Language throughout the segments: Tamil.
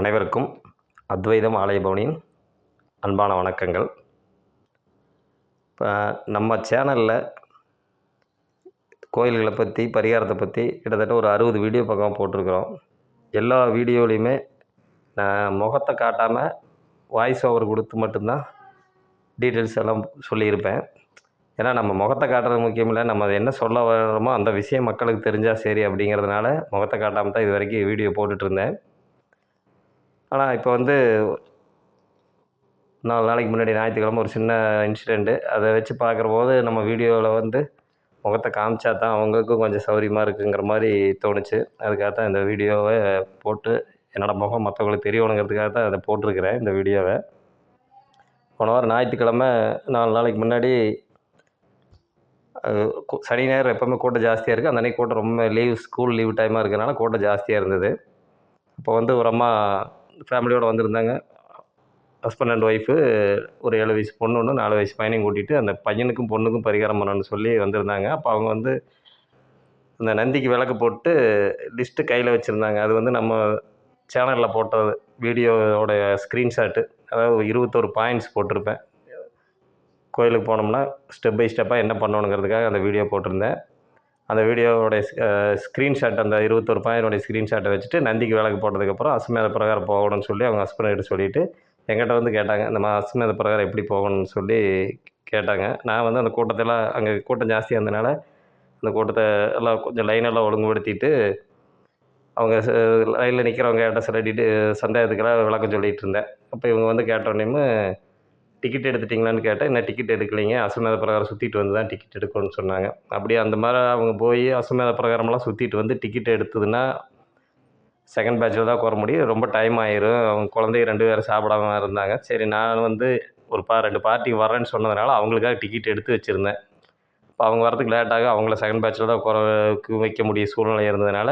அனைவருக்கும் அத்வைதம் ஆலய பவனியின் அன்பான வணக்கங்கள். இப்போ நம்ம சேனலில் கோயில்களை பற்றி பரிகாரத்தை பற்றி கிட்டத்தட்ட ஒரு அறுபது வீடியோ பக்கம் போட்டிருக்கிறோம். எல்லா வீடியோலையுமே நான் முகத்தை காட்டாமல் வாய்ஸ் ஓவர் கொடுத்து மட்டும்தான் டீட்டெயில்ஸ் எல்லாம் சொல்லியிருப்பேன். ஏன்னா நம்ம முகத்தை காட்டுறது முக்கியம் இல்லை. நம்ம என்ன சொல்ல வர்றோமோ அந்த விஷயம் மக்களுக்கு தெரிஞ்சால் சரி அப்படிங்கிறதுனால முகத்தை காட்டாமல் தான் இது வரைக்கும் வீடியோ போட்டுட்ருந்தேன் ஆனால் இப்போ வந்து நாலு நாளைக்கு முன்னாடி ஞாயிற்றுக்கிழமை ஒரு சின்ன இன்சிடெண்ட்டு அதை வச்சு பார்க்குற போது நம்ம வீடியோவில் வந்து முகத்தை காமிச்சா தான் அவங்களுக்கும் கொஞ்சம் சௌரியமாக இருக்குங்கிற மாதிரி தோணுச்சு. அதுக்காக தான் இந்த வீடியோவை போட்டு என்னோடய முகம் மற்றவங்களுக்கு தெரியணுங்கிறதுக்காக தான் அதை போட்டிருக்கிறேன் இந்த வீடியோவை. போன வாரம் ஞாயிற்றுக்கிழமை நாலு நாளைக்கு முன்னாடி சனி ஞாயிறு எப்போவுமே கூட்டம் ஜாஸ்தியாக இருக்குது அந்த அன்றைக்கி கூட்டம் ரொம்ப லீவ் ஸ்கூல் லீவ் டைமாக இருக்கிறனால கூட்டம் ஜாஸ்தியாக இருந்தது. அப்போ வந்து ஒரு அம்மா ஃபேமிலியோடு வந்திருந்தாங்க. ஹஸ்பண்ட் அண்ட் ஒய்ஃபு ஒரு ஏழு வயசு பொண்ணு ஒன்று நாலு வயசு பையனையும் கூட்டிகிட்டு அந்த பையனுக்கும் பொண்ணுக்கும் பரிகாரம் பண்ணணும்னு சொல்லி வந்திருந்தாங்க. அப்போ அவங்க வந்து அந்த நந்திக்கு விளக்கு போட்டு லிஸ்ட்டு கையில் வச்சுருந்தாங்க. அது வந்து நம்ம சேனலில் போட்ட வீடியோவோட ஸ்க்ரீன்ஷாட்டு அதாவது இருபத்தோரு பாயிண்ட்ஸ் போட்டிருப்பேன். கோயிலுக்கு போனோம்னா ஸ்டெப் பை ஸ்டெப்பாக என்ன பண்ணணுங்கிறதுக்காக அந்த வீடியோ போட்டிருந்தேன். அந்த வீடியோவோடைய ஸ்க்ரீன்ஷாட் அந்த இருபத்தொரு பையனுடைய ஸ்க்ரீன்ஷாட்டை வச்சுட்டு நந்திக்கு விளக்கு போட்டதுக்கப்புறம் அஸ்மேத பிரகாரம் போகணும்னு சொல்லி அவங்க ஹஸ்பண்ட் சொல்லிவிட்டு என்கிட்ட வந்து கேட்டாங்க இந்த மாதிரி அஸ்மேத பிரகாரம் எப்படி போகணும்னு சொல்லி கேட்டாங்க. நான் வந்து அந்த கூட்டத்தெல்லாம் அங்கே கூட்டம் ஜாஸ்தியாக இருந்தனால அந்த கூட்டத்தை எல்லாம் கொஞ்சம் லைனெல்லாம் ஒழுங்குபடுத்திட்டு அவங்க லைனில் நிற்கிறவங்க கிட்ட சில டீட்டு சந்தேகத்துக்கெல்லாம் விளக்கம் சொல்லிகிட்டு இருந்தேன். அப்போ இவங்க வந்து கேட்டோடனேமு டிக்கெட் எடுத்துட்டிங்களான்னு கேட்டேன் என்ன டிக்கெட் எடுக்கலைங்க? அசமேத பிரகாரம் சுற்றிட்டு வந்து தான் டிக்கெட் எடுக்கணும்னு சொன்னாங்க. அப்படியே அந்த மாதிரி அவங்க போய் அசமேத பிரகாரமெல்லாம் சுற்றிட்டு வந்து டிக்கெட் எடுத்ததுன்னா செகண்ட் பேட்சில் தான் கோர முடியும். ரொம்ப டைம் ஆயிரும். அவங்க குழந்தைங்க ரெண்டு பேரும் சாப்பிடாம இருந்தாங்க. சரி நான் வந்து ஒரு பா ரெண்டு பார்ட்டிக்கு வரேன்னு சொன்னதுனால அவங்களுக்காக டிக்கெட் எடுத்து வச்சுருந்தேன். இப்போ அவங்க வரதுக்கு லேட்டாக அவங்கள செகண்ட் பேட்சில் தான் குறை வைக்க முடிய சூழ்நிலை இருந்ததுனால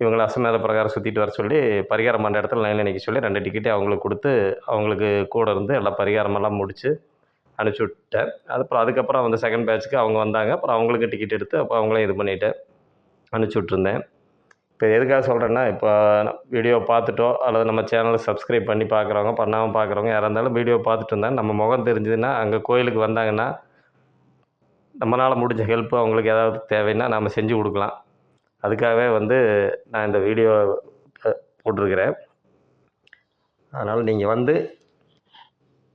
இவங்களை அசமேத பிரகாரம் சுற்றிட்டு வர சொல்லி பரிகாரம் பண்ணுற இடத்துல லைனில் நிற்க சொல்லி ரெண்டு டிக்கெட்டே அவங்களுக்கு கொடுத்து அவங்களுக்கு கூட இருந்து எல்லாம் பரிகாரமெல்லாம் முடித்து அனுப்பிச்சி விட்டேன் அதுக்கப்புறம் அதுக்கப்புறம் வந்து செகண்ட் பேட்சுக்கு அவங்க வந்தாங்க. அப்புறம் அவங்களுக்கு டிக்கெட் எடுத்து அப்போ அவங்களே இது பண்ணிவிட்டேன் அனுப்பிச்சி விட்ருந்தேன் இப்போ எதுக்காக சொல்கிறேன்னா இப்போ வீடியோ பார்த்துட்டோ அல்லது நம்ம சேனலை சப்ஸ்கிரைப் பண்ணி பார்க்குறவங்க பண்ணாமல் பார்க்குறவங்க யாராக இருந்தாலும் வீடியோ பார்த்துட்டு இருந்தால் நம்ம முகம் தெரிஞ்சதுன்னா அங்கே கோயிலுக்கு வந்தாங்கன்னா நம்மளால் முடிஞ்ச ஹெல்ப்பு அவங்களுக்கு ஏதாவது தேவைன்னா நம்ம செஞ்சு கொடுக்கலாம். அதுக்காகவே வந்து நான் இந்த வீடியோ போட்டிருக்கிறேன். அதனால் நீங்கள் வந்து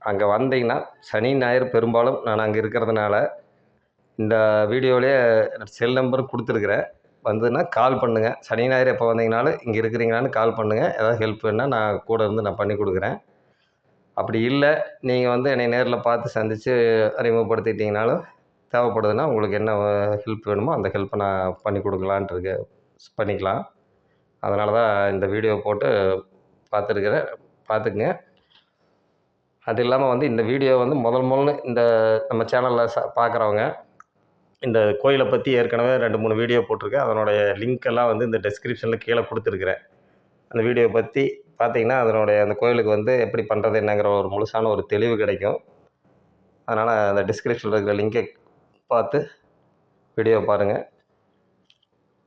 அங்கே வந்தீங்கன்னா சனி ஞாயிறு பெரும்பாலும் நான் அங்கே இருக்கிறதுனால இந்த வீடியோவிலே செல் நம்பர் கொடுத்துருக்குறேன். வந்ததுன்னா கால் பண்ணுங்கள் சனி ஞாயிறு எப்போ வந்தீங்கனாலும் இங்கே இருக்கிறீங்களான்னு கால் பண்ணுங்கள் ஏதாவது ஹெல்ப் வேணால் நான் கூட இருந்து நான் பண்ணி கொடுக்குறேன். அப்படி இல்லை நீங்கள் வந்து என்னை நேரில் பார்த்து சந்தித்து அறிமுகப்படுத்திட்டீங்கனாலும் தேவைப்படுதுன்னா உங்களுக்கு என்ன ஹெல்ப் வேணுமோ அந்த ஹெல்ப்பை நான் பண்ணி கொடுக்கலான்ட்டு இருக்கேன் பண்ணிக்கலாம். அதனால தான் இந்த வீடியோ போட்டு பார்த்துருக்குறேன். பார்த்துக்குங்க. அது இல்லாமல் வந்து இந்த வீடியோ வந்து முதல் முதல்ல இந்த நம்ம சேனலில் ச பார்க்குறவங்க இந்த கோயிலை பற்றி ஏற்கனவே ரெண்டு மூணு வீடியோ போட்டிருக்கேன். அதனுடைய லிங்க் எல்லாம் வந்து இந்த டெஸ்கிரிப்ஷனில் கீழே கொடுத்துருக்குறேன். அந்த வீடியோ பற்றி பார்த்திங்கன்னா அதனுடைய அந்த கோயிலுக்கு வந்து எப்படி பண்ணுறது என்னங்கிற ஒரு முழுசான ஒரு தெளிவு கிடைக்கும். அதனால் அந்த டிஸ்கிரிப்ஷனில் இருக்கிற லிங்கை பார்த்து வீடியோ பாருங்கள்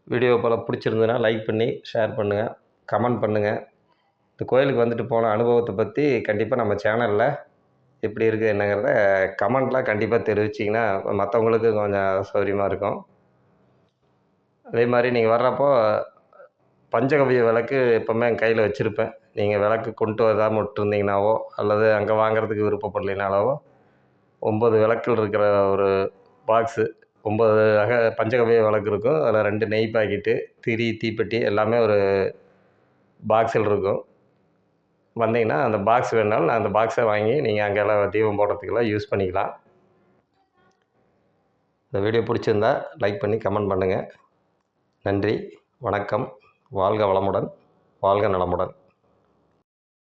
வீடியோ போல் பிடிச்சிருந்ததுன்னா லைக் பண்ணி ஷேர் பண்ணுங்கள் கமெண்ட் பண்ணுங்கள் இந்த கோயிலுக்கு வந்துட்டு போன அனுபவத்தை பற்றி கண்டிப்பாக நம்ம சேனலில் எப்படி இருக்குது என்னங்கிறத கமெண்ட்லாம் கண்டிப்பாக தெரிவிச்சிங்கன்னா மற்றவங்களுக்கு கொஞ்சம் சௌகரியமாக இருக்கும். அதே மாதிரி நீங்கள் வர்றப்போ பஞ்சகவிய விளக்கு எப்போவுமே என் கையில் வச்சுருப்பேன். நீங்கள் விளக்கு கொண்டு வராமல் விட்டுருந்தீங்கனாவோ அல்லது அங்கே வாங்கிறதுக்கு விருப்பப்படலைனாலவோ ஒம்பது விளக்கில் இருக்கிற ஒரு பாக்ஸு ஒம்பது அக பஞ்சகவ்ய விளக்கு இருக்கும். அதில் ரெண்டு நெய் பாக்கெட்டு திரி தீப்பெட்டி எல்லாமே ஒரு பாக்ஸில் இருக்கும். வந்தீங்கன்னா அந்த பாக்ஸ் வேணாலும் நான் அந்த பாக்ஸை வாங்கி நீங்கள் அங்கெல்லாம் தீபம் போடுறதுக்கெல்லாம் யூஸ் பண்ணிக்கலாம். இந்த வீடியோ பிடிச்சிருந்தா லைக் பண்ணி கமெண்ட் பண்ணுங்கள் நன்றி வணக்கம். வாழ்க வளமுடன் வாழ்க நலமுடன்.